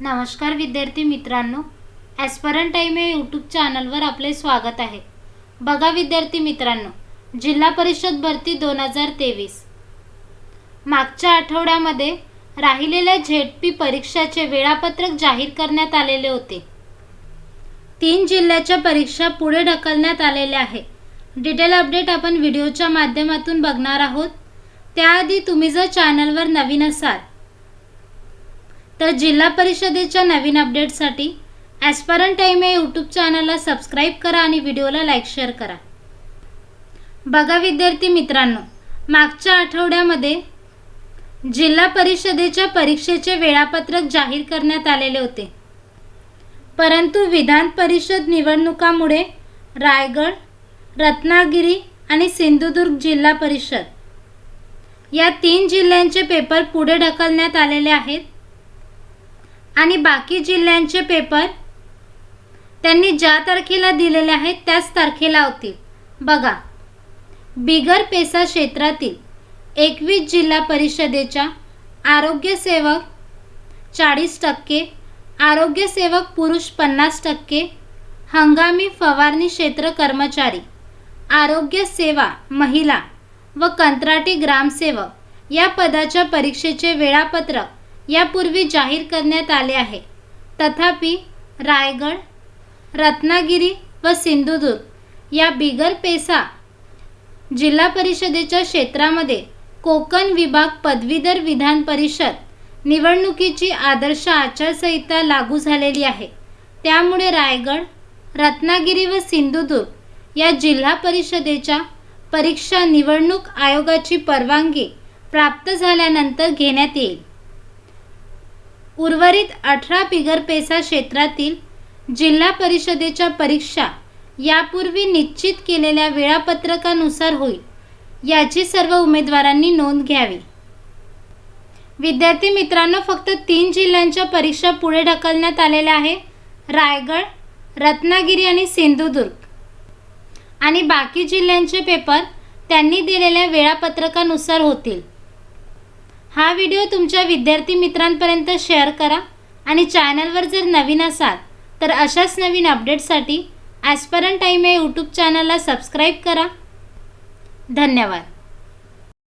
नमस्कार विद्यार्थी मित्रांनो ॲस्परंट टाईम या यूट्यूब चॅनलवर आपले स्वागत आहे. बघा विद्यार्थी मित्रांनो जिल्हा परिषद भरती दोन हजार तेवीस. मागच्या आठवड्यामध्ये राहिलेल्या झेड पी परीक्षाचे वेळापत्रक जाहीर करण्यात आलेले होते. तीन जिल्ह्याच्या परीक्षा पुढे ढकलण्यात आलेल्या आहे. डिटेल अपडेट आपण व्हिडिओच्या माध्यमातून बघणार आहोत. त्याआधी तुम्ही जर चॅनलवर नवीन असाल तर जिल्हा परिषदेच्या नवीन अपडेटसाठी ॲस्परंट टाईम या यूट्यूब चॅनलला सबस्क्राईब करा आणि व्हिडिओला लाईक शेअर करा. बघा विद्यार्थी मित्रांनो मागच्या आठवड्यामध्ये जिल्हा परिषदेच्या परीक्षेचे वेळापत्रक जाहीर करण्यात आलेले होते. परंतु विधान परिषद निवडणुकामुळे रायगड रत्नागिरी आणि सिंधुदुर्ग जिल्हा परिषद या तीन जिल्ह्यांचे पेपर पुढे ढकलण्यात आलेले आहेत. आणि बाकी जिल्ह्यांचे पेपर त्यांनी ज्या तारखेला दिलेले आहेत त्याच तारखेला होतील. बघा बिगर पेसा क्षेत्रातील एकवीस जिल्हा परिषदेच्या आरोग्यसेवक चाळीस टक्के आरोग्यसेवक पुरुष पन्नास टक्के हंगामी फवारणी क्षेत्र कर्मचारी आरोग्य सेवा महिला व कंत्राटी ग्रामसेवक या पदाच्या परीक्षेचे वेळापत्रक यापूर्वी जाहीर करण्यात आले आहे. तथापि रायगड रत्नागिरी व सिंधुदुर्ग या बिगर पेसा जिल्हा परिषदेच्या क्षेत्रामध्ये कोकण विभाग पदवीधर विधान परिषद निवडणुकीची आदर्श आचारसंहिता लागू झालेली आहे. त्यामुळे रायगड रत्नागिरी व सिंधुदुर्ग या जिल्हा परिषदेच्या परीक्षा निवडणूक आयोगाची परवानगी प्राप्त झाल्यानंतर घेण्यात येईल. उर्वरित अठरा बिगरपेसा क्षेत्रातील जिल्हा परिषदेच्या परीक्षा यापूर्वी निश्चित केलेल्या वेळापत्रकानुसार होईल याची सर्व उमेदवारांनी नोंद घ्यावी. विद्यार्थी मित्रांनो फक्त तीन जिल्ह्यांच्या परीक्षा पुढे ढकलण्यात आलेल्या आहे. रायगड रत्नागिरी आणि सिंधुदुर्ग. आणि बाकी जिल्ह्यांचे पेपर त्यांनी दिलेल्या वेळापत्रकानुसार होतील. हा व्हिडिओ तुमच्या विद्यार्थी मित्रांपर्यंत शेअर करा आणि चॅनलवर जर नवीन असाल तर अशाच नवीन अपडेटसाठी ॲस्परन टाईम या यूट्यूब चॅनलला सबस्क्राईब करा. धन्यवाद.